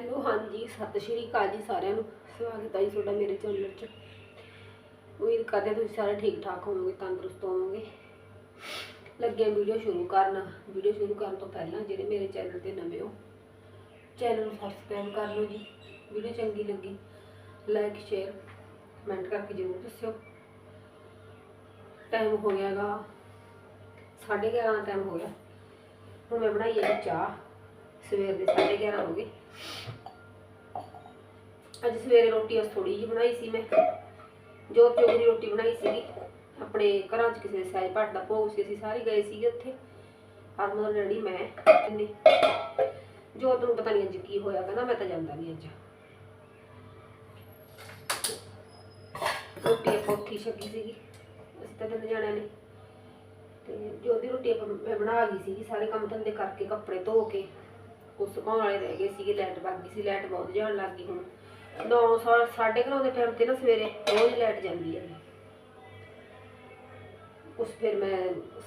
Hello ਹਾਂਜੀ, ਸਤਿ ਸ਼੍ਰੀ ਅਕਾਲ ਜੀ ਸਾਰਿਆਂ ਨੂੰ। ਸਵਾਗਤ ਹੈ ਜੀ ਤੁਹਾਡਾ ਮੇਰੇ ਚੈਨਲ 'ਚ। ਉਮੀਦ ਕਰਦੇ ਤੁਸੀਂ ਸਾਰੇ ਠੀਕ ਠਾਕ ਹੋਵੋਗੇ, ਤੰਦਰੁਸਤ ਹੋਵੋਗੇ। ਲੱਗੇ ਵੀਡੀਓ ਸ਼ੁਰੂ ਕਰਨ। ਵੀਡੀਓ ਸ਼ੁਰੂ ਕਰਨ ਤੋਂ ਪਹਿਲਾਂ ਜਿਹੜੇ ਮੇਰੇ ਚੈਨਲ ਤੇ ਨਵੇਂ ਹੋ, ਚੈਨਲ ਨੂੰ ਸਬਸਕ੍ਰਾਈਬ ਕਰ ਲਓ ਜੀ। ਵੀਡੀਓ ਚੰਗੀ ਲੱਗੀ ਲਾਈਕ ਸ਼ੇਅਰ ਕਮੈਂਟ ਕਰਕੇ ਜ਼ਰੂਰ ਦੱਸਿਓ। ਟਾਈਮ ਹੋ ਗਿਆਗਾ 11:30 ਦਾ ਟਾਈਮ ਹੋ ਗਿਆ। ਹੁਣ ਮੈਂ ਬਣਾਈ ਹੈ ਚਾਹ, ਸਵੇਰ ਦੇ 11:30 ਹੋ ਗਏ। ਅੱਜ ਸਵੇਰੇ ਰੋਟੀ ਅਸ ਥੋੜੀ ਜਿਹੀ ਬਣਾਈ ਸੀ ਮੈਂ। ਜੋਤ ਜੋਗ ਰੋਟੀ ਬਣਾਈ ਸੀਗੀ। ਆਪਣੇ ਘਰਾਂ 'ਚ ਕਿਸੇ ਦੇ ਸਾਜ ਭੱਟ ਦਾ ਭੋਗ ਸੀ, ਅਸੀਂ ਸਾਰੇ ਗਏ ਸੀਗੇ ਉੱਥੇ। ਹਰਮਨ ਰੈਡੀ ਮੈਂ ਤਿੰਨੇ ਜੋਤ ਨੂੰ ਪਤਾ ਨਹੀਂ ਅੱਜ ਕੀ ਹੋਇਆ, ਕਹਿੰਦਾ ਮੈਂ ਤਾਂ ਜਾਂਦਾ ਨਹੀਂ ਅੱਜ। ਰੋਟੀ ਆਪਾਂ ਉੱਥੇ ਛਕੀ ਸੀਗੀ। ਅਸੀਂ ਤਾਂ ਤਿੰਨ ਜਾਣਿਆਂ ਨੇ। ਤੇ ਜੋ ਦੀ ਰੋਟੀ ਆਪਾਂ ਮੈਂ ਬਣਾ ਗਈ ਸੀਗੀ, ਸਾਰੇ ਕੰਮ ਧੰਦੇ ਕਰਕੇ ਕੱਪੜੇ ਧੋ ਕੇ। ਕੁਛ ਸੁਕਾਉਣ ਵਾਲੇ ਰਹਿ ਗਏ ਸੀਗੇ, ਲਾਈਟ ਭੱਗ ਗਈ ਸੀ, ਲਾਈਟ ਬਹੁਤ ਜਾਣ ਲੱਗ ਗਈ ਹੁਣ। 9 ਸਾਢੇ ਕੁ ਦੇ ਟਾਈਮ ਤੇ ਨਾ ਸਵੇਰੇ ਰੋਜ਼ ਲਾਈਟ ਜਾਂਦੀ ਹੈ ਉਸ ਫਿਰ ਮੈਂ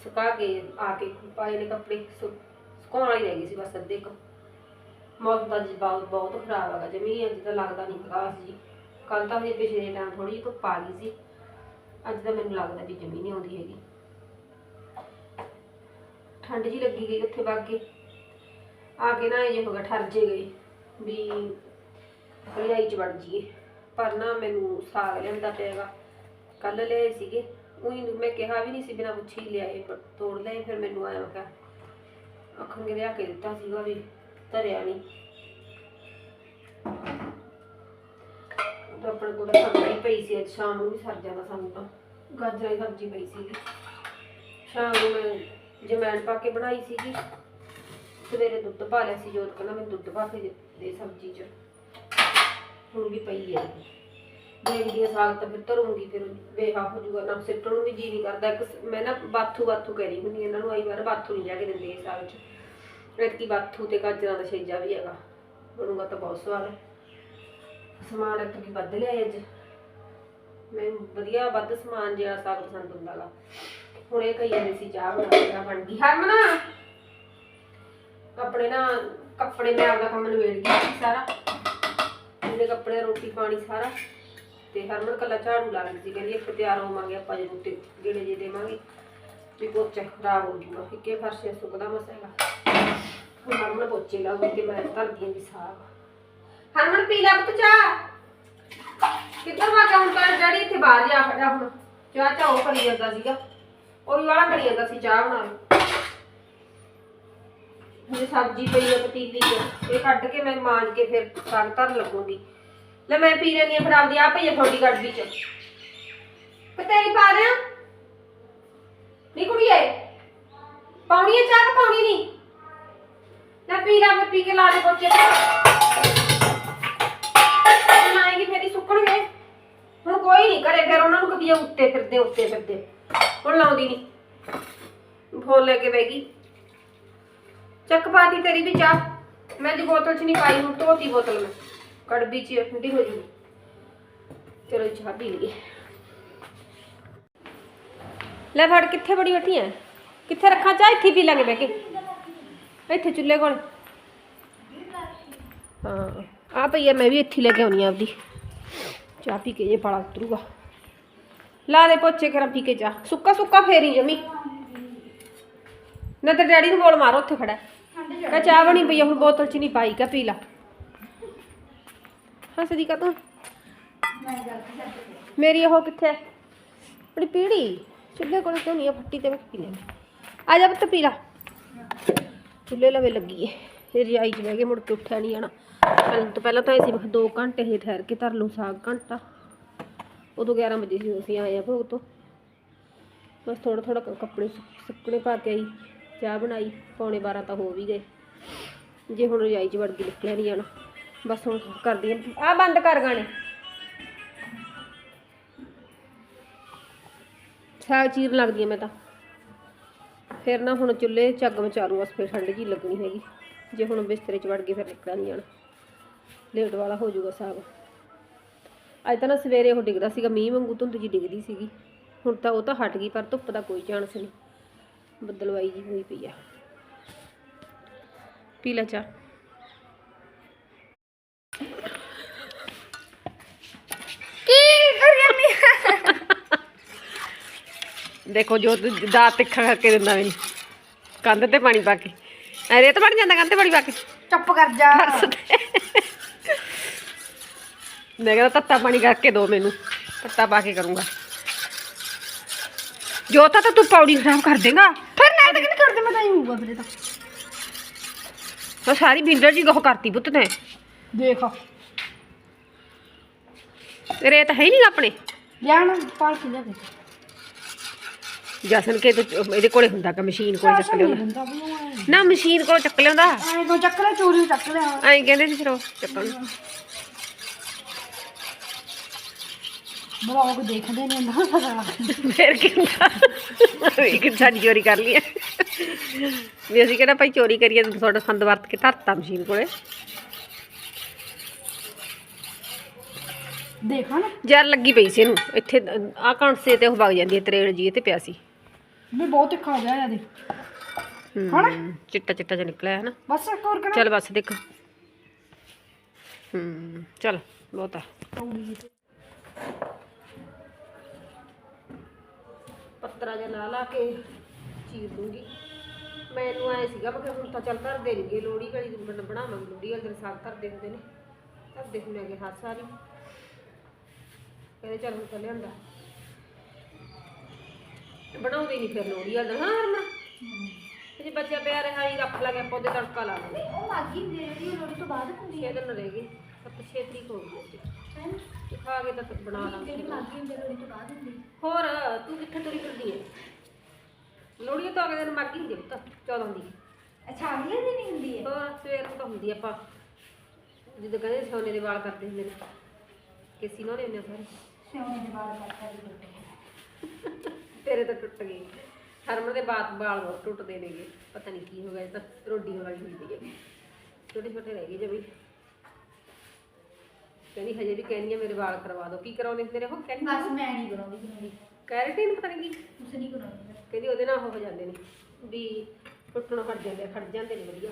ਸੁਕਾ ਕੇ ਆ ਕੇ ਪਾਏ ਨੇ ਕੱਪੜੇ ਸੁਕਾਉਣ ਵਾਲੀ ਰਹਿ ਗਈ ਸੀ ਬਸ ਅੱਧੇ ਕੁ। ਮੌਸਮ ਦਾ ਜੀ ਬਹੁਤ ਬਹੁਤ ਖਰਾਬ ਹੈਗਾ, ਜਮੀ ਅੱਜ ਤਾਂ ਲੱਗਦਾ ਨਹੀਂ ਖਾਸ ਜੀ। ਕੱਲ ਤਾਂ ਹਜੇ ਪਿਛਲੇ ਟਾਈਮ ਥੋੜੀ ਜਿਹੀ ਧੁੱਪ ਆ ਗਈ ਸੀ, ਅੱਜ ਤਾਂ ਮੈਨੂੰ ਲੱਗਦਾ ਵੀ ਜਮੀ ਨਹੀਂ ਆਉਂਦੀ ਹੈਗੀ। ਠੰਡ ਜੀ ਲੱਗੀ ਗਈ ਉੱਥੇ ਵਗ ਕੇ ਆ ਕੇ ਨਾ ਇਹ ਹੋ ਠਰ ਜੇ ਗਏ ਵੀ ਰਜਾਈ ਚ ਵੜ ਜੀਏ ਪਰ ਨਾ ਮੈਨੂੰ ਸਾਗ ਲਿਆਂਦਾ ਪਿਆਗਾ ਕੱਲ ਲਿਆਏ ਸੀਗੇ। ਉਹੀ ਮੈਂ ਕਿਹਾ ਵੀ ਨਹੀਂ ਸੀ ਬਿਨਾ ਪੁੱਛੀ ਲਿਆਏ, ਪਰ ਤੋੜ ਲਏ, ਫਿਰ ਮੈਨੂੰ ਆਇਆ ਕਿ ਅੱਖਾਂ ਲਿਆ ਕੇ ਦਿੱਤਾ ਸੀਗਾ ਵੀ ਧਰਿਆ ਨਹੀਂ। ਤਾਂ ਆਪਣੇ ਕੋਲ ਸਬਜ਼ੀ ਪਈ ਸੀ ਅੱਜ, ਸ਼ਾਮ ਨੂੰ ਵੀ ਸਰ ਜਾਂਦਾ ਸਾਨੂੰ ਤਾਂ। ਗਾਜਰਾਂ ਦੀ ਸਬਜ਼ੀ ਪਈ ਸੀਗੀ। ਸ਼ਾਮ ਨੂੰ ਮੈਂ ਜਮੈਣ ਪਾ ਕੇ ਬਣਾਈ ਸੀਗੀ। ਸਵੇਰੇ ਦੁੱਧ ਪਾ ਲਿਆ ਸੀ, ਜੋਤ ਕਹਿੰਦਾ ਮੈਂ ਦੁੱਧ ਪਾ ਕੇ ਦੇ- ਸਬਜ਼ੀ ਚ। ਹੁਣ ਵੀ ਪਈ ਹੈ ਦੇਖਦੀ ਹਾਂ ਸਾਗ ਤਾਂ ਫਿਰ ਧਰੂੰਗੀ, ਫਿਰ ਬੇਹਾ ਹੋ ਜੂਗਾ ਨਾ ਸਿੱਟਣ ਨੂੰ ਵੀ ਜੀ ਨਹੀਂ ਕਰਦਾ। ਇੱਕ ਮੈਂ ਨਾ ਬਾਥੂ ਬਾਥੂ ਕਹਿ ਰਹੀ ਹੁੰਦੀ ਇਹਨਾਂ ਨੂੰ ਆਈ ਵਾਰ ਬਾਥੂ ਨਹੀਂ ਜਾ ਕੇ ਦਿੰਦੇ ਇਸ ਸਾਗ ਚ। ਐਤਕੀ ਬਾਥੂ ਤੇ ਗਾਜਰਾਂ ਦਾ ਛੇਜਾ ਵੀ ਹੈਗਾ। ਬਣੂਗਾ ਤਾਂ ਬਹੁਤ ਸਵਾਦ ਹੈ। ਸਮਾਨ ਇੱਕ ਵੱਧ ਲਿਆ ਅੱਜ। ਮੈਂ ਵਧੀਆ ਵੱਧ ਸਮਾਨ ਜਿਹੜਾ ਸਾਗ ਪਸੰਦ ਹੁੰਦਾ ਹੁਣ ਇਹ ਕਹੀ ਜਾਂਦੇ ਸੀ, ਚਾਹ ਬਣਾ ਚਾਹ ਬਣ ਗਈ। ਹਰਮਨ! ਆਪਣੇ ਨਾ, ਕੱਪੜੇ ਮੈਂ ਆਪਦਾ ਕੰਮ ਨਿਬੇੜ ਗਈ ਸੀ ਸਾਰਾ। ਇਹਦੇ ਕੱਪੜੇ ਰੋਟੀ ਪਾਣੀ ਸਾਰਾ। ਤੇ ਹਰਮਨ ਕੱਲਾ ਝਾੜੂ ਲਾ ਲਈ ਸੀ, ਕਹਿੰਦੀ ਇੱਕ ਤਿਆਰ ਹੋਵਾਂਗੇ ਆਪਾਂ ਜਦੋਂ ਤੇ ਗੇੜੇ ਜੇ ਦੇਵਾਂਗੇ। ਵੀ ਪੋਚਾ ਖਰਾਬ ਹੋ ਜੂਗਾ ਫਿੱਕੇ ਫਰਸ਼ੇ ਸੁੱਕਦਾ ਮਸੇਗਾ ਹੁਣ ਹਰਮਨ ਪੋਚੇ ਲਾਉਂਗੀ ਤੇ ਮੈਂ ਧਰਦੀ ਵੀ ਸਾਗ। ਹਰਮਨ, ਪੀ ਲੈ ਪੁੱਤ ਚਾਹ। ਕਿੱਧਰ ਵਾ ਹੁਣ ਤਾਂ ਡੈਡੀ ਇੱਥੇ ਬਾਹਰ ਜਾ ਖੜਾ ਹੁਣ। ਚਾਹ ਚਾਹ ਉਹ ਕਰੀ ਜਾਂਦਾ ਸੀਗਾ। ਉਹ ਵੀ ਵਾਲਾ ਕਰੀ ਜਾਂਦਾ ਸੀ, ਚਾਹ ਬਣਾ ਲਓ ਇਹ ਸਬਜ਼ੀ ਪਈ ਹੈ ਪਤੀਲੀ 'ਚ, ਇਹ ਕੱਢ ਕੇ ਮੈਂ ਮਾਂਜ ਕੇ ਫਿਰ ਸਾਗ ਧਰਨ ਲੱਗੂਗੀ। ਲੈ ਮੈਂ ਪੀ ਲੈਣੀ ਆ ਫਿਰ ਆਪਦੀ ਆ ਪਈ ਆ ਤੁਹਾਡੀ ਗੱਡੀ 'ਚ ਤੇ ਪਾ ਦਿਆਂ। ਨਹੀਂ ਕੁੜੀਏ, ਪਾਉਣੀ ਹੈ ਚਾਹ ਪਾਉਣੀ ਨਹੀਂ? ਲੈ ਪੀ ਲੈ, ਮੈਂ ਪੀ ਕੇ ਲਾ ਦੇ ਪੋਚੇ ਲਾਏਗੀ ਫੇਰ ਹੀ ਸੁੱਕਣਗੇ। ਹੁਣ ਕੋਈ ਨਹੀਂ ਕਰੇ, ਫਿਰ ਉਹਨਾਂ ਨੂੰ ਕਦੀ ਉੱਤੇ ਫਿਰਦੇ ਉੱਤੇ ਫਿਰਦੇ। ਹੁਣ ਲਾਉਂਦੀ ਨਹੀਂ। ਫੋਨ ਲੈ ਕੇ ਬੈਗੀ ਚੱਕ ਪਾਤੀ ਤੇਰੀ ਵੀ ਚਾਹ। ਮੈਂ ਦੀ ਬੋਤਲ 'ਚ ਨਹੀਂ ਪਾਈ, ਹੁਣ ਧੋਤੀ ਬੋਤਲ ਮੈਂ। ਕੜਬੀ 'ਚ ਠੰਡੀ ਹੋ ਜੂਗੀ। ਚਲੋ ਚਾਹ ਪੀ ਲਈਏ। ਲੈ ਫੜ, ਕਿੱਥੇ ਬੜੀ ਬੈਠੀ ਐ? ਕਿੱਥੇ ਰੱਖਾਂ ਚਾਹ? ਇੱਥੇ ਹੀ ਪੀ ਲਾਂਗੇ ਬਹਿ ਕੇ। ਇੱਥੇ ਚੁੱਲ੍ਹੇ ਕੋਲ। ਹਾਂ ਆ ਪਈ ਐ, ਮੈਂ ਵੀ ਇੱਥੇ ਹੀ ਲੈ ਕੇ ਆਉਣੀ ਆ ਆਪਦੀ। ਚਾਹ ਪੀ ਕੇ ਜੇ ਪਾਲਾ ਉਤਰੂਗਾ। ਲਾ ਦੇ ਪੋਚੇ ਕਰਾਂ ਪੀ ਕੇ ਚਾਹ। ਸੁੱਕਾ ਸੁੱਕਾ ਫੇਰੀ ਜਮੀ। ਨਾ ਤੇ ਡੈਡੀ ਨੂੰ ਬੋਲ ਮਾਰੋ ਉੱਥੇ ਖੜਾ। ਕਹ ਚਾਹ ਬਣੀ ਪਈ ਆ, ਹੁਣ ਬੋਤਲ ਚ ਨਹੀਂ ਪਾਈ ਕਾ ਪੀ ਲਾ। ਹੱਸਦੀ ਕਾ ਤੂੰ ਮੇਰੀ ਉਹ ਕਿੱਥੇ ਹੈ? ਪੀੜੀ। ਚੁੱਲ੍ਹੇ ਕੋਲ ਕਿਉਂ ਨਹੀਂ ਆ? ਫੱਟੀ ਤੇ ਮੈਂ ਪੀ ਆ ਜਾ ਪੁੱਤ ਪੀ ਲਾ। ਚੁੱਲ੍ਹੇ ਲਵੇ ਲੱਗੀ ਏ। ਫਿਰ ਰਜਾਈ ਚ ਬਹਿ ਕੇ ਮੁੜ ਕੇ ਉੱਠਿਆ ਨਹੀਂ ਆਣਾ ਪਹਿਲਾਂ ਤੋਂ ਪਹਿਲਾਂ ਤਾਂ ਅਸੀਂ 2 ਘੰਟੇ ਹੀ ਠਹਿਰ ਕੇ ਧਰ ਲੂ ਸਾਗ ਘੰਟਾ। ਉਦੋਂ 11 ਵਜੇ ਸੀ ਅਸੀਂ ਆਏ ਆ ਭੋਗ ਤੋਂ। ਬਸ ਥੋੜਾ ਥੋੜਾ ਕੱਪੜੇ ਸੁ- ਸੁੱਕਣੇ ਪਾ ਕੇ ਆਈ। ਚਾਹ ਬਣਾਈ, ਪੌਣੇ 12 ਤਾਂ ਹੋ ਵੀ ਗਏ। ਜੇ ਹੁਣ ਰਜਾਈ ਚ ਵੜ ਕੇ ਨਿਕਲਿਆ ਨਹੀਂ ਜਾਣਾ। ਬਸ ਹੁਣ ਕਰਦੀ ਆ। ਆ ਬੰਦ ਕਰ ਗਾਣੇ। ਸਾਗ ਚੀਰ ਲੱਗਦੀ ਆ ਮੈਂ ਤਾਂ। ਫਿਰ ਨਾ ਹੁਣ ਚੁੱਲ੍ਹੇ ਚੱਗ ਮਚਾਰੂ, ਬਸ ਫਿਰ ਠੰਡ ਜੀ ਲੱਗਣੀ ਹੈਗੀ। ਜੇ ਹੁਣ ਬਿਸਤਰੇ 'ਚ ਵੜ ਕੇ ਫਿਰ ਨਿਕਲਿਆ ਨਹੀਂ ਜਾਣਾ। ਲੇਟ ਵਾਲਾ ਹੋ ਜਾਊਗਾ ਸਾਗ। ਅੱਜ ਤਾਂ ਨਾ ਸਵੇਰੇ ਉਹ ਡਿੱਗਦਾ ਸੀਗਾ, ਮੀਂਹ ਵਾਂਗੂ ਧੁੰਦ ਜੀ ਡਿੱਗਦੀ ਸੀਗੀ। ਹੁਣ ਤਾਂ ਉਹ ਤਾਂ ਹਟ ਗਈ, ਪਰ ਧੁੱਪ ਦਾ ਕੋਈ ਚਾਂਸ ਨਹੀਂ ਬਦਲਵਾਈ ਜੀ ਹੋਈ ਪਈ ਆ। ਪੀ ਲੈ ਚਾ ਦੇਖੋ ਜੋ ਦਾ ਤਿੱਖਾ ਕਰਕੇ ਦਿੰਦਾ ਮੈਨੂੰ। ਕੰਧ ਤੇ ਪਾਣੀ ਪਾ ਕੇ। ਰੇਤ ਬਣ ਜਾਂਦਾ ਕੰਧ ਤੇ ਪਾਣੀ ਪਾ ਕੇ। ਚੁੱਪ ਕਰ ਜਾ। ਮੈਂ ਕਹਿੰਦਾ ਤੱਤਾ ਪਾਣੀ ਕਰਕੇ ਦੋ ਮੈਨੂੰ। ਤੱਤਾ ਪਾ ਕੇ ਕਰੂੰਗਾ। ਜੋਤਾ ਤਾਂ ਤੂੰ ਪੌੜੀ ਖਰਾਬ ਕਰ ਦੇਗਾ। ਹੋਊਗਾ ਫਿਰ ਇਹ ਤਾਂ। ਸਾਰੀ ਬਿੰਦਰ ਜੀ ਗੋਹ ਕਰਤੀ ਪੁੱਤ ਨੇ। ਦੇਖ। ਰੇਤ ਹੈ ਨਹੀਂ ਆਪਣੇ? ਲਿਆਣ ਪਾਲ ਕੇ ਲਿਆ ਦੇ ਜਸਨ ਕੇ ਤੇ ਇਹਦੇ ਕੋਲੇ ਹੁੰਦਾ ਕਿ ਮਸ਼ੀਨ ਕੋਲ ਚੱਕ ਲਿਆਉਂਦਾ? ਹੁੰਦਾ ਵੀ ਉਹ ਐਂ। ਨਾ ਮਸ਼ੀਨ ਕੋਲ ਚੱਕ ਲਿਆਉਂਦਾ? ਐਂ ਕੋ ਚੱਕ ਲੈ ਚੋਰੀ ਚੱਕ ਲਿਆ। ਐਂ ਕਹਿੰਦੇ ਸੀ ਫਿਰ ਉਹ ਚੱਕਣ ਨੂੰ। ਬਲੌਗ ਦੇਖਦੇ ਨੇ ਨਾ। ਪਤਾ ਲੱਗਦਾ ਫਿਰ ਕੀ ਹੁੰਦਾ ਵੀ ਕਿ ਸਾਡੀ ਚੋਰੀ ਕਰ ਲਈ ਹੈ। ਵੀ ਅਸੀਂ ਕਿਹੜਾ ਭਾਈ ਚੋਰੀ ਕਰੀਏ ਤੁਹਾਡਾ ਸੰਦ ਵਰਤ ਕੇ ਧਰਤਾ ਮਸ਼ੀਨ ਕੋਲੇ। ਦੇਖਾ ਨਾ। ਜ਼ਰ ਲੱਗੀ ਪਈ ਸੀ ਇਹਨੂੰ। ਇੱਥੇ ਆ ਕਣਸੇ ਤੇ ਉਹ ਵਗ ਜਾਂਦੀ ਹੈ ਤਰੇੜ ਜੀ ਤੇ ਪਿਆ ਸੀ। ਵੀ ਬਹੁਤ ਤਿੱਖਾ ਹੋ ਗਿਆ ਇਹਦੇ। ਹੂੰ ਚਿੱਟਾ ਚਿੱਟਾ ਜਿਹਾ ਨਿਕਲਿਆ ਹੈ ਨਾ। ਬਸ ਇੱਕ ਹੋਰ ਕਰਾ। ਚੱਲ ਬਸ ਦੇਖ। ਹੂੰ ਚੱਲ ਬਹੁਤ। ਆ ਪੱਤਰਾ ਜਿਹਾ ਲਾ ਲਾ ਕੇ ਚੀਰ ਦੂੰਗੀ। ਮੈਨੂੰ ਆਏ ਸੀਗਾ ਮੈਂ ਕਿਹਾ ਹੁਣ ਤਾਂ ਚੱਲ ਧਰ ਦੇਣਗੇ ਲੋੜੀ ਵਾਲੀ ਦਿਨ ਬਣਾਵਾਂਗੇ ਲੋੜੀ ਵਾਲੇ ਦਿਨ ਸਾਗ ਧਰਦੇ ਹੁੰਦੇ ਨੇ। ਧਰਦੇ ਹੁੰਦੇ ਹੈਗੇ ਹਰ ਸਾਰੀ ਕਹਿੰਦੇ ਚੱਲ ਹੁਣ ਤਾਂ ਲਿਆਂਦਾ। ਬਣਾਉਂਦੇ ਨਹੀਂ ਫਿਰ ਲੋੜੀ ਵਾਲੇ ਦਿਨ। ਹਾਂ ਹਰਮਨ? ਜੇ ਬੱਚਾ ਪਿਆ ਰਿਹਾ ਹੀ ਰੱਖ ਲਾਂਗੇ ਆਪਾਂ ਉਹਦੇ ਤੜਕਾ ਲਾ ਲਾਂਗੇ। ਉਹ ਮਾਗੀ ਮੇਰੀ ਲੋੜੀ ਤੋਂ ਬਾਅਦ ਹੁੰਦੀ ਛੇ ਦਿਨ ਰਹਿ ਗਏ ਸੱਤ ਤਰੀਕ ਹੋ ਗਈ ਹੈ? ਖਾ ਕੇ ਤਾਂ ਬਣਾ ਲਾਂਗੇ। ਮਾਗੀ ਮੇਰੀ ਲੋੜੀ ਤੋਂ ਬਾਅਦ ਹੁੰਦੀ। ਹੋਰ ਤੂੰ ਕਿੱਥੇ ਤੁਰੀ ਫਿਰਦੀ ਹੈ? ਲੋਹੜੀ ਤਾਂ ਅਗਲੇ ਦਿਨ ਮੱਗੀ ਹੁੰਦੀ ਪੁੱਤ 14 ਦੀ। ਅੱਛਾ ਅਗਲੇ ਦਿਨ ਹੀ ਹੁੰਦੀ ਹੈ? ਹੋਰ ਸਵੇਰ ਨੂੰ ਤਾਂ ਹੁੰਦੀ ਆਪਾਂ। ਜਦੋਂ ਕਹਿੰਦੇ ਸੋਨੇ ਦੇ ਵਾਲ ਕਰਦੇ ਹੁੰਦੇ ਨੇ। ਕਿਸੀ ਨੋਰੇ ਹੁੰਦੇ ਆ ਸਾਰੇ। ਸਿਉਣੇ ਦੇ ਬਾਅਦ ਕਰਤਾ ਦੀ ਲੋੜੀ ਤੇਰੇ ਤਾਂ ਟੁੱਟ ਗਏ। ਹਰਮਨ ਦੇ ਬਾਤ ਵਾਲ ਬਹੁਤ ਟੁੱਟਦੇ ਨੇਗੇ। ਪਤਾ ਨਹੀਂ ਕੀ ਹੋ ਗਿਆ ਇਹ ਤਾਂ ਰੋਡੀ ਵਾਲੀ ਪਈ ਹੈ। ਛੋਟੇ ਛੋਟੇ ਰਹਿ ਗਏ ਜੇ ਵੀ ਕਹਿੰਦੀ ਹਜੇ ਵੀ ਕਹਿੰਦੀ ਆ ਮੇਰੇ ਵਾਲ ਕਰਵਾ ਦਿਓ ਕੀ ਕਰਾਉਣੇ ਤੇਰੇ ਹੋ ਕਹਿੰਦੀ ਬਸ ਮੈਂ ਨਹੀਂ ਕਰਾਉਂਦੀ ਲੋੜੀ ਕੈਰੇਟਿਨ ਪਤਾ ਨਹੀਂ ਕੀ। ਤੁਸੀਂ ਨਹੀਂ ਕਰਾਉਂਦੇ ਕਹਿੰਦੀ ਉਹਦੇ ਨਾਲ ਉਹ ਹੋ ਜਾਂਦੇ ਨੇ ਵੀ ਟੁੱਟਣੋਂ ਹਟ ਜਾਂਦੇ ਆ, ਖੜ ਜਾਂਦੇ ਨੇ ਵਧੀਆ।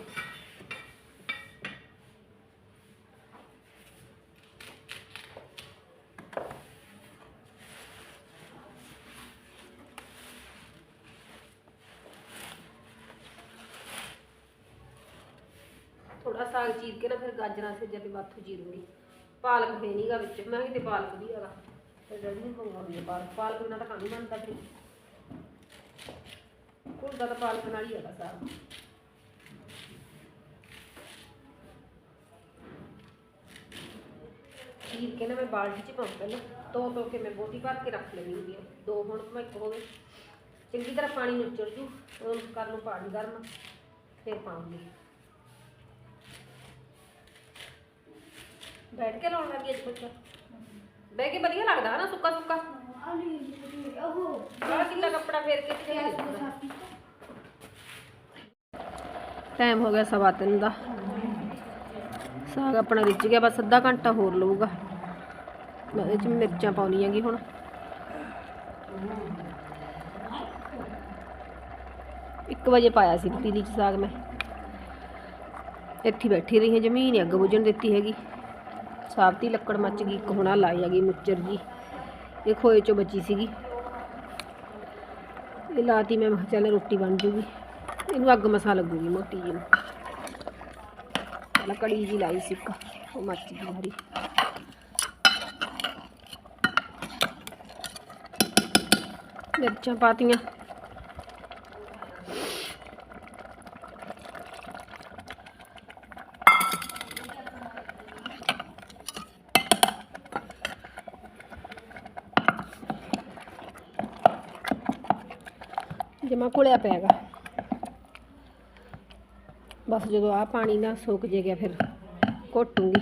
ਥੋੜਾ ਸਾਗ ਚੀਰ ਕੇ ਨਾ ਫਿਰ ਗਾਜਰਾਂ ਸੇ ਤੇ ਬਾਥੂ ਚੀਰੂੰਗੀ। ਪਾਲਕ ਹੈ ਨਹੀਂਗਾ ਵਿੱਚ ਮੈਂ ਕਿਤੇ ਪਾਲਕ ਵੀ ਹੈਗਾ ਤੇ ਡੈਡੀ ਨੇ ਹੈ ਪਾਲਕ। ਪਾਲਕ ਬਿਨਾਂ ਤਾਂ ਖਾਣੀ ਬਣਦਾ ਫਿਰ ਕੁਲ ਤਾਂ ਪਾਲਕ ਨਾਲ ਹੀ ਹੈਗਾ ਸਾਗ ਚੀਰ ਕੇ ਨਾ ਮੈਂ ਬਾਲਟੀ 'ਚ ਪਾਉਂ ਪਹਿਲਾਂ। ਧੋ ਧੋ ਕੇ ਮੈਂ ਬੋਟੀ ਭਰ ਕੇ ਰੱਖ ਲੈਣੀ ਹੁੰਦੀ ਹੈ ਦੋ ਹੁਣ ਮੈਂ ਇੱਕ ਹੋਵੇ ਚੰਗੀ ਤਰ੍ਹਾਂ ਪਾਣੀ ਨੁਚੜ ਜੂ। ਉਹ ਕਰ ਲੂ ਪਾਣੀ ਗਰਮ। ਫਿਰ ਪਾਉਂਗੀ। ਬੈਠ ਕੇ ਲਾਉਣ ਲੱਗੀ ਅੱਜ ਬੱਚਾ। ਬਹਿ ਕੇ ਵਧੀਆ ਲੱਗਦਾ ਨਾ ਸੁੱਕਾ ਸੁੱਕਾ। ਉਹ ਬੜਾ ਕੱਪੜਾ ਫੇਰ ਕੇ ਤੇ ਟਾਈਮ ਹੋ ਗਿਆ ਸਵਾ ਤਿੰਨ ਦਾ। ਸਾਗ ਆਪਣਾ ਰਿੱਝ ਗਿਆ, ਬਸ ਅੱਧਾ ਘੰਟਾ ਹੋਰ ਲਊਗਾ। ਮੈਂ ਇਹਦੇ ਚ ਮਿਰਚਾਂ ਪਾਉਣੀਆਂ ਗੀ ਹੁਣ। ਇੱਕ ਵਜੇ ਪਾਇਆ ਸੀ ਪਤੀਲੀ ਚ ਸਾਗ ਮੈਂ। ਇੱਥੇ ਬੈਠੀ ਰਹੀ ਹਾਂ, ਜ਼ਮੀਨ ਹੀ ਅੱਗ ਬੁਝਣ ਦਿੱਤੀ ਹੈਗੀ। ਸਾਬਤੀ ਲੱਕੜ ਮੱਚ ਗਈ, ਇੱਕ ਹੁਣਾ ਲਾਈ ਗਈ ਮੁੱਚਰ ਜੀ। ਇਹ ਖੋਏ ਚੋਂ ਬਚੀ ਸੀਗੀ। ਇਹ ਲਾਤੀ ਮੈਂ ਕਿਹਾ ਚੱਲ ਰੋਟੀ ਬਣ ਜੂਗੀ। ਇਹਨੂੰ ਅੱਗ ਮਸਾ ਲੱਗੂਗੀ ਮੋਟੀ ਜੀ ਨੂੰ ਕੜੀ ਜੀ ਲਾਈ ਸੀ ਇੱਕ, ਉਹ ਮੱਚ ਗਈ ਹਰੀ ਮਿਰਚਾਂ ਪਾਤੀਆਂ ਜਮਾ ਘੁਲਿਆ ਪਿਆਗਾ ਬਸ ਜਦੋਂ ਆ ਪਾਣੀ ਨਾ ਸੁੱਕ ਜੇ ਗਿਆ ਫਿਰ ਘੋਟੂਗੀ।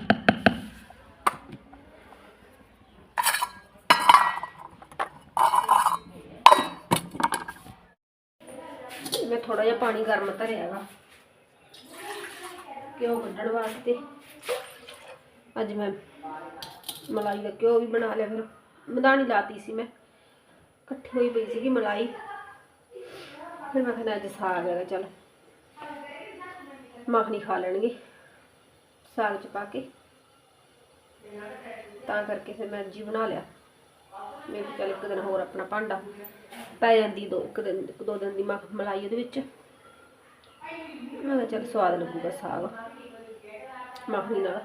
ਮੈਂ ਥੋੜਾ ਜਿਹਾ ਪਾਣੀ ਗਰਮ ਧਰਿਆਗਾ ਘਿਓ ਕੱਢਣ ਵਾਸਤੇ। ਅੱਜ ਮੈਂ ਮਲਾਈ ਦਾ ਘਿਓ ਵੀ ਬਣਾ ਲਿਆ ਫਿਰ। ਮਧਾਣੀ ਲਾਤੀ ਸੀ ਮੈਂ। ਇਕੱਠੀ ਹੋਈ ਪਈ ਸੀਗੀ ਮਲਾਈ। ਫਿਰ ਮੈਂ ਕਿਹਾ ਅੱਜ ਸਾਗ ਹੈਗਾ ਚੱਲ। ਮੱਖਣੀ ਖਾ ਲੈਣਗੇ। ਸਾਗ ਚ ਪਾ ਕੇ। ਤਾਂ ਕਰਕੇ ਫਿਰ ਮੈਂ ਜੀ ਬਣਾ ਲਿਆ। ਮੈਂ ਕਿਹਾ ਚੱਲ ਇੱਕ ਦਿਨ ਹੋਰ ਆਪਣਾ ਭਾਂਡਾ। ਪੈ ਜਾਂਦੀ ਦੋ, ਇੱਕ ਦਿਨ, ਇੱਕ ਦੋ ਦਿਨ ਦੀ ਮੱਖ ਮਲਾਈ ਉਹਦੇ ਵਿੱਚ। ਮੈਂ ਕਿਹਾ ਚੱਲ ਸਵਾਦ ਲੱਗੂਗਾ ਸਾਗ। ਮੱਖਣੀ ਨਾਲ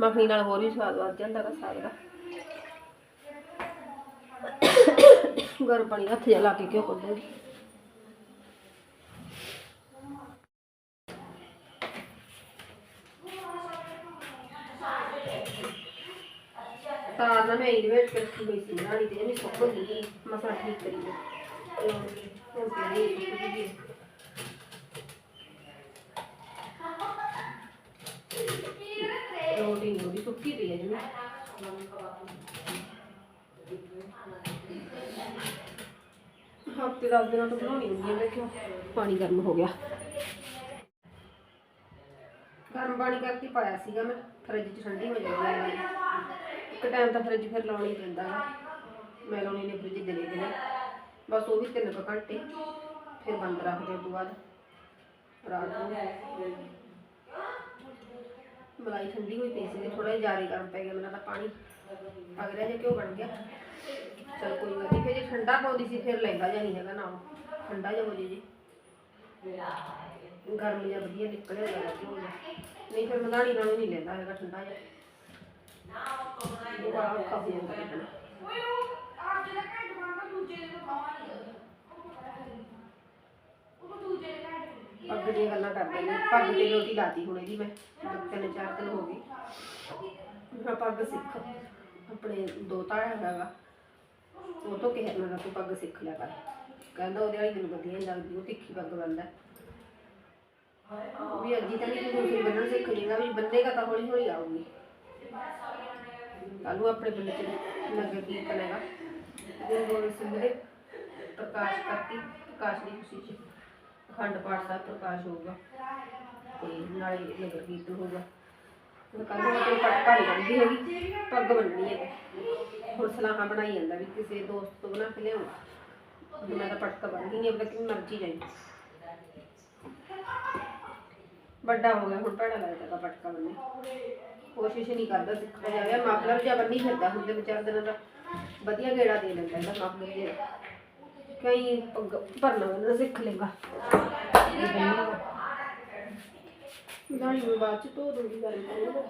ਮੱਖਣੀ ਨਾਲ ਹੋਰ ਵੀ ਸਵਾਦ ਵੱਧ ਜਾਂਦਾ ਗਾ ਸਾਗ ਦਾ। ਗਰਮ ਪਾਣੀ ਹੱਥ ਜਿਹਾ ਲਾ ਕੇ ਘਿਓ ਕੱਢੂਗੀ। ਤਾਂ ਨਾ ਮੈਂ ਇਹਦੇ ਵਿੱਚ ਰੱਖੀ ਹੋਈ ਸੀ ਬਣਾਣੀ ਤੇ ਇਹਨੇ ਸੁੱਕ ਗਈ ਮਸਾਂ ਠੀਕ ਕਰੀ ਹੈ ਤੇ ਤੇ ਇਹ ਸੁੱਕ ਗਈ ਰੋਟੀ ਨਹੀਂ ਉਹਦੀ ਸੁੱਕੀ ਪਈ ਹੈ ਜਿਵੇਂ ਹਫ਼ਤੇ ਦਸ ਦਿਨਾਂ ਤੋਂ ਬਣਾਉਣੀ ਹੁੰਦੀ ਹੈ ਮੈਂ ਪਾਣੀ ਗਰਮ ਹੋ ਗਿਆ। ਗਰਮ ਪਾਣੀ ਕਰਕੇ ਪਾਇਆ ਸੀਗਾ ਮੈਂ, ਫਰਿੱਜ 'ਚ ਠੰਡੀ ਹੋ ਜਾਂਦੀ ਇੱਕ ਟਾਈਮ ਤਾਂ ਫਰਿੱਜ ਫਿਰ ਲਾਉਣੀ ਪੈਂਦਾ ਹੈ ਮੈਂ ਲਾਉਣੀ ਨੇ ਫਰਿੱਜ ਦੇ ਦੇ ਨੇ ਬਸ ਉਹ ਵੀ ਤਿੰਨ ਕੁ ਘੰਟੇ। ਫਿਰ ਬੰਦ ਰੱਖਦੇ ਦਿਓ ਤੋਂ ਬਾਅਦ। ਰਾਤ ਨੂੰ। ਮਲਾਈ ਠੰਡੀ ਹੋਈ ਪਈ ਸੀ ਥੋੜਾ ਜਿਹਾ ਜ਼ਿਆਦਾ ਗਰਮ ਪੈ ਗਿਆ ਮੇਰਾ ਤਾਂ ਪਾਣੀ ਪਗ ਰਿਹਾ ਜੇ ਕਿਉਂ ਬਣ ਗਿਆ। ਚਲ ਕੋਈ ਗੱਲ ਨਹੀਂ, ਫਿਰ ਜੇ ਠੰਡਾ ਪਾਉਂਦੀ ਸੀ, ਫਿਰ ਲੈਂਦਾ ਜਾਂ ਨਹੀਂ ਹੈਗਾ ਨਾ ਠੰਡਾ ਜਿਹਾ ਹੋ ਜੇ ਜੀ। ਗਰਮ ਜਿਹਾ ਵਧੀਆ ਨਿਕਲਿਆ ਜਾਏਗਾ ਨਹੀਂ, ਫਿਰ ਮਧਾਣੀ ਨਾਲੋਂ ਨਹੀਂ ਲੈਂਦਾ ਹੈਗਾ, ਠੰਡਾ ਜਿਹਾ। ਬੜਾ ਔਖਾ ਹੋ ਜਾਂਦਾ ਕੱਢਣਾ ਪੱਗ ਦੀਆਂ ਗੱਲਾਂ ਕਰਦੇ ਨੇ ਪੱਗ ਤੇ ਰੋਟੀ ਲਾਤੀ ਹੁਣ ਇਹਦੀ ਮੈਂ। ਦੋ- ਤਿੰਨ ਚਾਰ ਦਿਨ ਹੋ ਗਏ। ਮੈਂ ਪੱਗ ਸਿੱਖ। ਆਪਣੇ ਦੋ ਤਾਇਆ ਹੈਗਾ ਉਹ ਤੋਂ ਕਿਹਾ ਮੈਂ ਤੂੰ ਪੱਗ ਸਿੱਖ ਲਿਆ ਕਰ। ਕਹਿੰਦਾ ਉਹਦੇ ਵਾਲੀ ਮੈਨੂੰ ਵਧੀਆ ਨਹੀਂ ਲੱਗਦੀ। ਉਹ ਤਿੱਖੀ ਪੱਗ ਬੰਨਦਾ। ਵੀ ਅੱਜੀ ਤਾਂ ਨਹੀਂ ਤੂੰ ਦੂਸਰੀ ਬੰਨਣ ਸਿੱਖ ਲੇਗਾ। ਵੀ ਬੰਨੇਗਾ ਤਾਂ ਹੌਲੀ ਹੌਲੀ ਆਊਗੀ ਕੱਲ੍ਹ ਨੂੰ ਆਪਣੇ ਪਿੰਡ ਚ ਨਗਰ ਕੀਰਤਨ ਹੈਗਾ। ਗੁਰੂ ਗੋਬਿੰਦ ਸਿੰਘ ਦੇ ਪ੍ਰਕਾਸ਼ ਕਰਤੀ, ਪ੍ਰਕਾਸ਼ ਦੀ ਖੁਸ਼ੀ ਚ ਅਖੰਡ ਪਾਠ ਸਾਹਿਬ ਪ੍ਰਕਾਸ਼ ਹੋਊਗਾ ਤੇ ਨਾਲੇ ਨਗਰ ਕੀਰਤਨ ਹੋਊਗਾ। ਹੁਣ ਕੱਲ੍ਹ ਨੂੰ ਕੋਈ ਪਟਕਾ ਨਹੀਂ ਬੰਦੀ ਹੈਗੀ, ਪੱਗ ਬੰਨਣੀ ਹੈ ਹੁਣ ਸਲਾਹਾਂ ਬਣਾਈ ਜਾਂਦਾ ਵੀ ਕਿਸੇ ਦੋਸਤ ਤੋਂ ਬਣਾ ਕੇ ਲਿਆਉਣਾ। ਮੈਂ ਤਾਂ ਪਟਕਾ ਬੰਨ੍ਹਦੀ ਨਹੀਂ ਆਪਣਾ ਕਿੰਨੀ ਮਰਜ਼ੀ ਜਾਈ। ਵੱਡਾ ਹੋ ਗਿਆ, ਹੁਣ ਭੈੜਾ ਲੱਗਦਾ ਤਾਂ ਪਟਕਾ ਬੰਨੇ ਕੋਸ਼ਿਸ਼ ਨਹੀਂ ਕਰਦਾ ਸਿੱਖਦਾ ਜਾਵੇ। ਮਾਫਲਰ ਜਿਹਾ ਬੰਨੀ ਫਿਰਦਾ ਹੁੰਦੇ ਵਿਚਾਰ ਦਿਨਾਂ ਦਾ ਵਧੀਆ ਗੇੜਾ ਦੇ ਲੈਂਦਾ ਇਹਦਾ ਮਾਫਲਰ ਜਿਹਾ ਕਈ ਭਰਨਾ ਬੰਨਣਾ ਸਿੱਖ ਲੇਗਾ। ਗਾੜੀ ਬਾਅਦ ਚ ਧੋ ਦੂੰਗੀ ਗੱਲ ਕਰੂੰਗਾ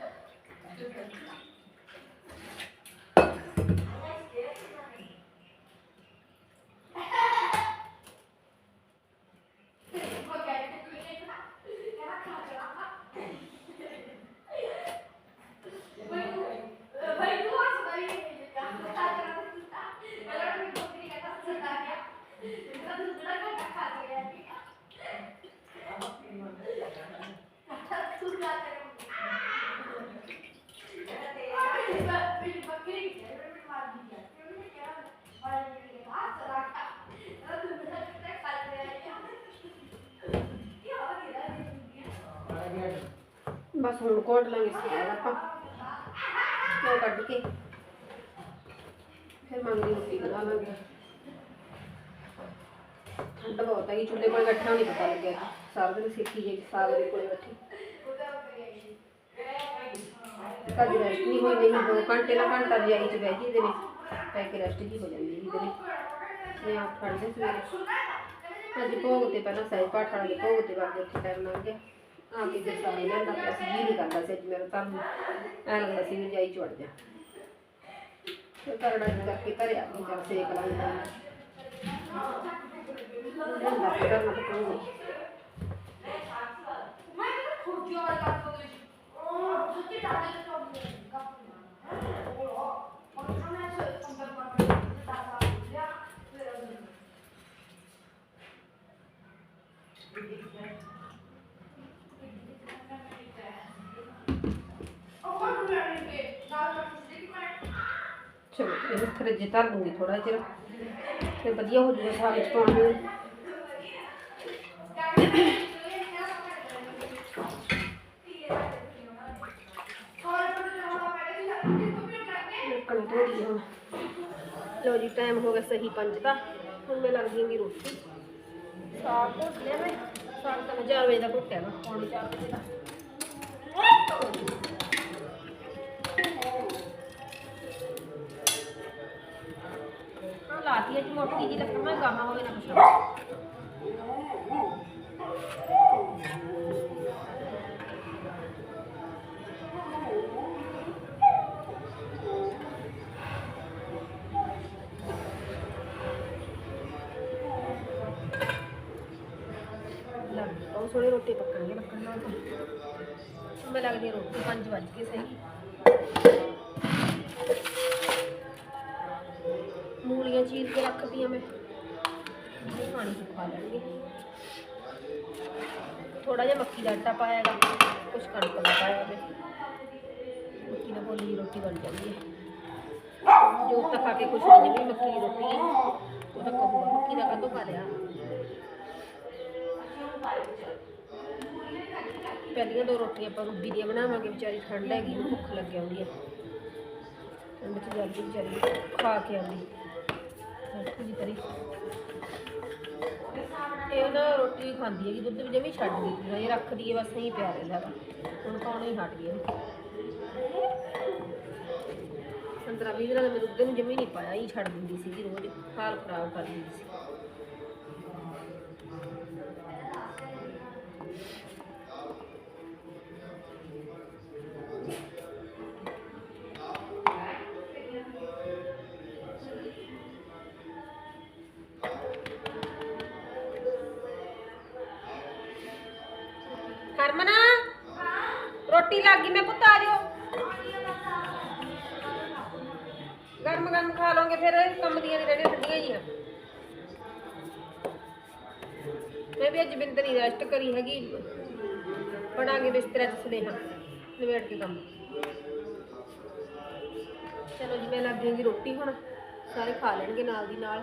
ਬਸ ਹੁਣ ਕੋਟ ਲਾਂਗੇ ਸਾਗ ਆਪਾਂ। ਉਹ ਕੱਢ ਕੇ ਫਿਰ ਮੰਗਦੀ ਰੋਟੀ ਬਣਾ ਲਾਂਗੇ ਠੰਡ ਬਹੁਤ ਹੈਗੀ, ਚੁੱਲ੍ਹੇ ਕੋਲ ਬੈਠਾ ਨਹੀਂ ਪਤਾ ਲੱਗਿਆ। ਸਾਰਾ ਦਿਨ ਸੇਕੀ ਜੇ ਸਾਗ ਦੇ ਕੋਲੇ ਬੈਠੀ। ਕਦੀ ਰੈਸਟ ਨਹੀਂ ਹੋਈ, ਨਹੀਂ ਦੋ ਘੰਟੇ ਨਾਲ ਘੰਟਾ ਰਜਾਈ ਚ ਬਹਿ ਜਾਂਦੇ ਨੇ ਪੈ ਕੇ ਰੈਸਟ ਜੀ ਹੋ ਜਾਂਦੀ ਹੈ ਇਹਦੇ ਨੇ ਆਪ ਫੜਦੇ ਸਵੇਰੇ। ਅੱਜ ਭੋਗ ਤੇ ਪਹਿਲਾਂ ਸਹਿਜ ਪਾਠ ਵਾਲੇ ਭੋਗ ਤੇ ਵਰਗੇ ਉੱਥੇ ਟਾਈਮ ਲੰਘ ਗਿਆ। ਆ ਕੇ ਫਿਰ ਸਾਰੇ ਲੈਂਦਾ ਪਿਆ ਸੀ ਜੀ ਨਹੀਂ ਕਰਦਾ ਸੀ ਅੱਜ ਮੇਰਾ ਤਾਂ ਐਂ ਲੱਗਦਾ ਸੀ ਵੀ ਜਾਈ ਚੜ ਜਾ ਫਿਰ ਕਰੜਾ ਜੀ ਕਰਕੇ ਧਰਿਆ ਵੀ ਚੱਲ ਸੇਕ ਲਾਉਂਦਾ ਲੈਂਦਾ ਫਿਰ ਕਰਨਾ ਤਾਂ ਪਊਗਾ ਹੀ। ਚਲੋ ਇਹਨੂੰ ਫਰਿੱਜ 'ਚ ਧਰ ਦੂੰਗੀ ਥੋੜਾ ਜਿਹਾ ਫਿਰ ਵਧੀਆ ਹੋ ਜੂਗਾ ਸਾਗ ਵਿੱਚ ਪਾਉਣ ਨੂੰ। ਲੋ ਜੀ ਟਾਈਮ ਹੋ ਗਿਆ ਸਹੀ ਪੰਜ ਦਾ। ਹੁਣ ਮੈਂ ਲੱਗਦੀ ਹਾਂ ਰੋਟੀ। ਸਾਗ ਧੋਟ ਲਿਆ ਮੈਂ, ਸਾਗ ਤਾਂ 4 ਵਜੇ ਦਾ ਘੁੱਟਿਆ ਵਾ। ਪੌਣੇ 4 ਵਜੇ ਦਾ ਮੋਟੀ ਜੀ ਲੱਕੜ ਮੈਂ ਗਾਹਾਂ ਹੋਵੇ ਨਾ ਕੁਛ ਬਹੁਤ ਸੋਹਣੀ ਰੋਟੀ ਪੱਕਣਗੇ ਪੱਕਣ ਨਾਲ ਤਾਂ। ਮੈਂ ਲੱਗਦੀ ਰੋਟੀ 5 ਵੱਜ ਸਹੀ। ਮੂਲੀਆਂ ਚੀਰ ਕੇ ਰੱਖਤੀਆਂ ਮੈਂ ਇਹ ਪਾਣੀ ਚ ਖਾ ਲੈਣਗੇ ਥੋੜਾ ਜਿਹਾ ਮੱਕੀ ਦਾ ਆਟਾ ਪਾਇਆਗਾ ਕੁਝ ਕਣਕ ਦਾ ਪਾਇਆ ਮੈਂ ਮੱਕੀ ਨਾਲ ਬੋਲੀ ਦੀ ਰੋਟੀ ਬਣ ਜਾਂਦੀ ਹੈ ਜੋ ਤਾਂ ਖਾ ਕੇ ਕੁਛ ਨਹੀਂ ਜਿਵੇਂ ਮੱਕੀ ਦੀ ਰੋਟੀ ਹੈ ਉਹ ਤਾਂ ਕਹੂਗਾ ਮੱਕੀ ਦਾ ਕਦੋਂ ਖਾ ਲਿਆ ਪਹਿਲੀਆਂ ਦੋ ਰੋਟੀਆਂ ਆਪਾਂ ਰੂਬੀ ਦੀਆਂ ਬਣਾਵਾਂਗੇ ਵਿਚਾਰੀ ਠੰਡ ਹੈਗੀ ਨੂੰ ਭੁੱਖ ਲੱਗ ਆਉਂਦੀ ਹੈ। ਠੰਡ ਚ ਜਲਦੀ ਵਿਚਾਰੀ ਖਾ ਕੇ ਆਉਂਦੀ। ਰੋਟੀ ਦੀ ਤਰੀ ਇਹ ਨਾ ਰੋਟੀ ਖਾਂਦੀ ਹੈਗੀ, ਦੁੱਧ ਵੀ ਜਮੀ ਛੱਡ ਦਿੱਤੀ ਹੈ ਇਹ ਰੱਖਦੀ ਬਸ ਨਹੀਂ ਪਿਆ ਰਹਿੰਦਾ ਵਾ ਹੁਣ ਪਾਉਣਾ ਹੀ ਹਟ ਗਿਆ ਸੰਤਰਾ ਵੀ ਜਿਹੜਾ ਮੈਂ ਦੁੱਧ ਨੂੰ ਜਮੀ ਨਹੀਂ ਪਾਇਆ ਹੀ ਛੱਡ ਦਿੰਦੀ ਸੀਗੀ ਰੋਜ਼, ਹਾਲ ਖਰਾਬ ਕਰ ਦਿੰਦੀ ਸੀ। ਰੋਟੀ ਲੱਗ ਗਈ, ਮੈਂ ਪੁੱਤ ਆ ਜਿਓ। ਗਰਮ ਗਰਮ ਖਾ ਲਓਗੇ ਫਿਰ, ਕੰਮ ਦੀਆਂ ਨਹੀਂ ਰਹਿਣੀਆਂ ਠੰਡੀਆਂ ਜੀਆਂ ਮੈਂ ਵੀ ਅੱਜ ਬਿੰਦ ਨਹੀਂ ਰੈਸਟ ਕਰੀ ਹੈਗੀ। ਪੜਾਂਗੇ ਬਿਸਤਰਾ ਚ ਸੁਨੇਹਾ, ਨਿਬੇੜ ਕੇ ਕੰਮ। ਚਲੋ ਜੀ, ਮੈਂ ਲੱਗ ਗਈ ਰੋਟੀ ਹੁਣ, ਸਾਰੇ ਖਾ ਲੈਣਗੇ ਨਾਲ ਦੀ ਨਾਲ।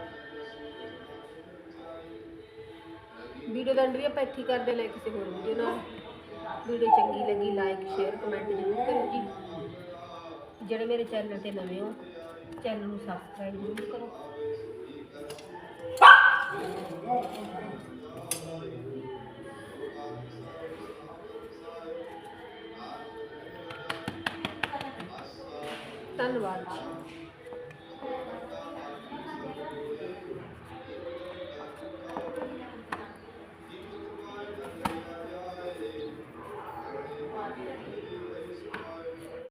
ਵੀਡੀਓ ਦਾ ਐਂਡ ਵੀ ਆਪਾਂ ਇੱਥੇ ਕਰਦੇ ਲੈ ਕਿਸੇ ਹੋਰ ਵੀਡੀਓ ਨਾਲ। ਵੀਡੀਓ ਚੰਗੀ ਲੱਗੀ ਲਾਈਕ ਸ਼ੇਅਰ ਕਮੈਂਟ ਜ਼ਰੂਰ ਕਰੋ ਜੀ। ਜਿਹੜੇ ਮੇਰੇ ਚੈਨਲ ਤੇ ਨਵੇਂ ਹੋ ਚੈਨਲ ਨੂੰ ਸਬਸਕ੍ਰਾਈਬ ਜ਼ਰੂਰ ਕਰੋ। ਧੰਨਵਾਦ ਜੀ।